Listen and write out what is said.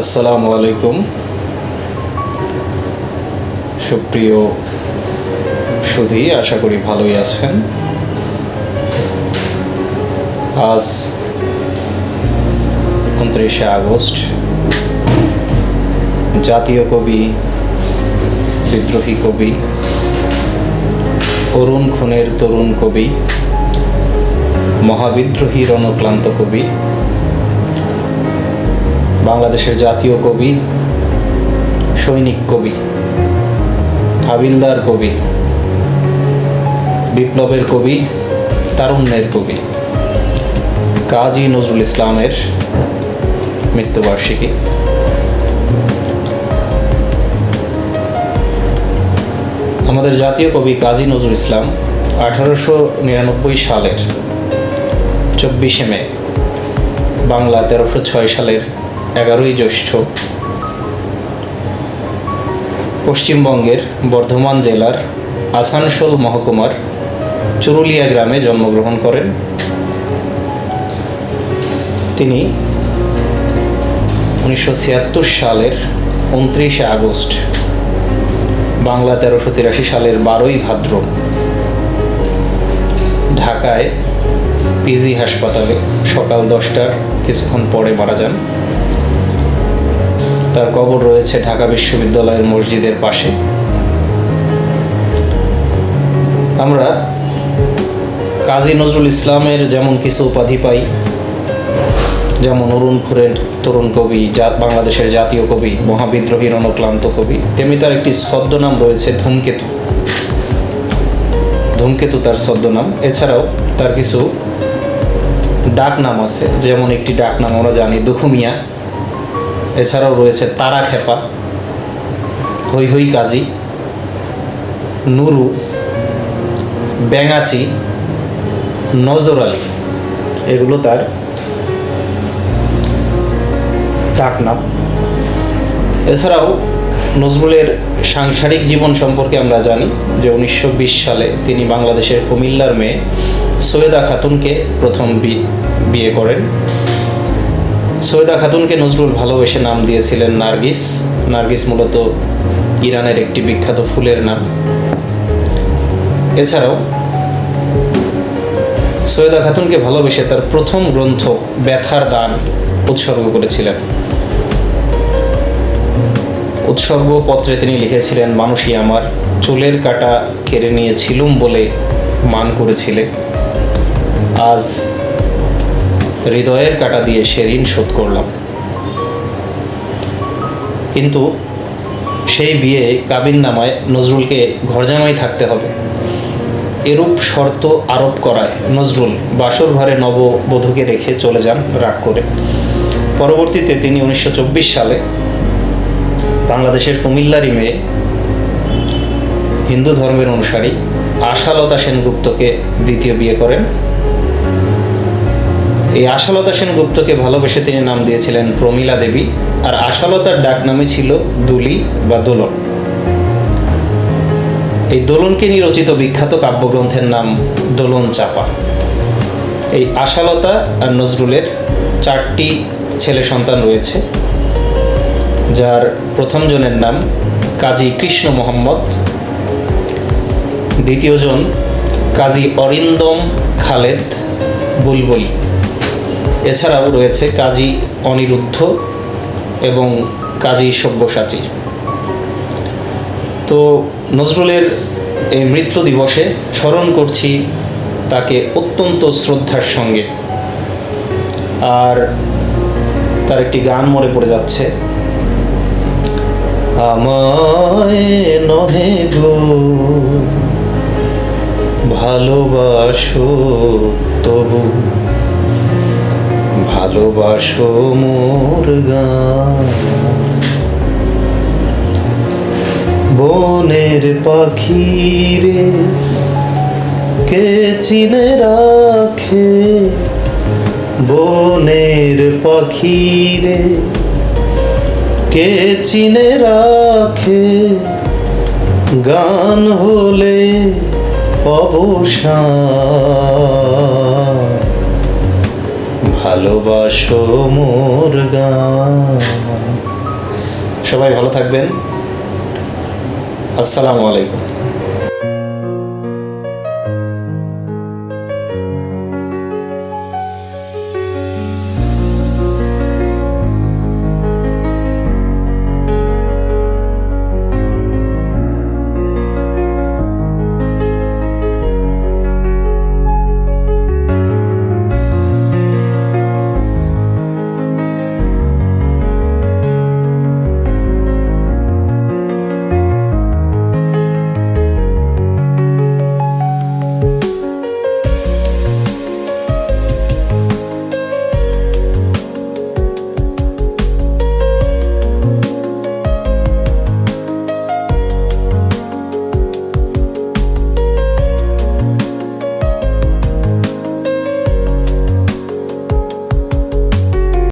আসসালামু আলাইকুম। সুপ্রিয় সুধী, আশা করি ভালোই আছেন। আজ উনত্রিশে আগস্ট, জাতীয় কবি, বিদ্রোহী কবি, অরুণ খুনের তরুণ কবি, মহাবিদ্রোহী রণক্লান্ত কবি বাংলাদেশের জাতীয় কবি, সৈনিক কবি, হাবিলদার কবি, বিপ্লবের কবি, তারুণ্যের কবি। কাজী নজরুল ইসলামের মৃত্যুবার্ষিকী। আমাদের জাতীয় কবি কাজী নজরুল ইসলাম আঠারোশো নিরানব্বই সালের চব্বিশে মে, বাংলা তেরোশো ছয় সালের এগারোই জ্যৈষ্ঠ। পশ্চিমবঙ্গের বর্ধমান জেলার আসানসোল মহকুমার চুরুলিয়া গ্রামে জন্মগ্রহণ করেন। তিনি উনিশশো ছিয়াত্তর সালের উনত্রিশে আগস্ট বাংলা তেরোশো তিরাশি সালের বারোই ভাদ্র ঢাকায় পিজি হাসপাতালে সকাল দশটার কিছুক্ষণ পরে মারা যান। তার কবর রয়েছে ঢাকা বিশ্ববিদ্যালয়ের মসজিদের পাশে। আমরা কাজী নজরুল ইসলামের যেমন কিছু উপাধি পাই, যেমন অরুণ খুরের তরুণ কবি যা বাংলাদেশের জাতীয় কবি, মহাবিদ্রোহী রণক্লান্ত কবি, তেমনি তার একটি ছদ্মনাম রয়েছে ধূমকেতু। ধূমকেতু তার ছদ্মনাম। এছাড়াও তার কিছু ডাক নাম আছে, যেমন একটি ডাক নাম আমরা জানি, দুখুমিয়া। এছাড়াও রয়েছে তারা খেপা, হৈ হৈ কাজী, নুরু, ব্যাঙাচি, নজর আলী, এগুলো তার ডাকনাম। এছাড়াও নজরুলের সাংসারিক জীবন সম্পর্কে আমরা জানি যে উনিশশো বিশ সালে তিনি বাংলাদেশের কুমিল্লার মেয়ে সৈয়দা খাতুনকে প্রথম বিয়ে করেন। সৈয়দা খাতুনকে নজরুল ভালোবেসে নাম দিয়েছিলেন নার্গিস। নার্গিস মূলত ইরানের একটি বিখ্যাত ফুলের নাম। এছাড়াও, সৈয়দা খাতুনকে ভালোবেসে তার প্রথম গ্রন্থ ব্যথার দান উৎসর্গ করেছিলেন। উৎসর্গ পত্রে তিনি লিখেছিলেন, মানুষই আমার চুলের কাটা কেড়ে নিয়েছিলুম বলে মান করেছিলেন আজ হৃদয়ের কাটা দিয়ে সে ঋণ শোধ করলাম। কিন্তু সেই বিয়ে কাবিন নামায় নজরুলকে ঘরজামাই থাকতে হবে। এরূপ শর্ত আরোপ করায় নজরুল বাসর ঘরে নববধূকে রেখে চলে যান রাগ করে। পরবর্তীতে তিনি উনিশশো চব্বিশ সালে বাংলাদেশের কুমিল্লারই মেয়ে, হিন্দু ধর্মের অনুসারী আশালতা সেনগুপ্তকে দ্বিতীয় বিয়ে করেন। এই আশালতা সেনগুপ্তকে ভালোবেসে তিনি নাম দিয়েছিলেন প্রমীলা দেবী, আর আশালতার ডাক নামে ছিল দুলি বা দোলন। এই দোলনকে নিয়ে রচিত বিখ্যাত কাব্যগ্রন্থের নাম দোলন চাপা। এই আশালতা আর নজরুলের চারটি ছেলে সন্তান রয়েছে, যার প্রথম জনের নাম কাজী কৃষ্ণ মোহাম্মদ দ্বিতীয়জন কাজী অরিন্দম খালেদ বুলবুলি। এছাড়াও রয়েছে কাজী অনিরুদ্ধ এবং কাজী সব্যসাচী। তো নজরুলের এই মৃত্যু দিবসে স্মরণ করছি তাকে অত্যন্ত শ্রদ্ধার সঙ্গে। আর তার একটি গান মনে পড়ে যাচ্ছে। আমায় গো ভালোবাসো তবু। ভালোবাসো মোর গান। বনের পাখি রে কে চিনে রাখে? বনের পাখি রে কে চিনে রাখে? গান হলে অবসান। ভালোবাসো মোর গান। সবাই ভালো থাকবেন। আসসালামু আলাইকুম।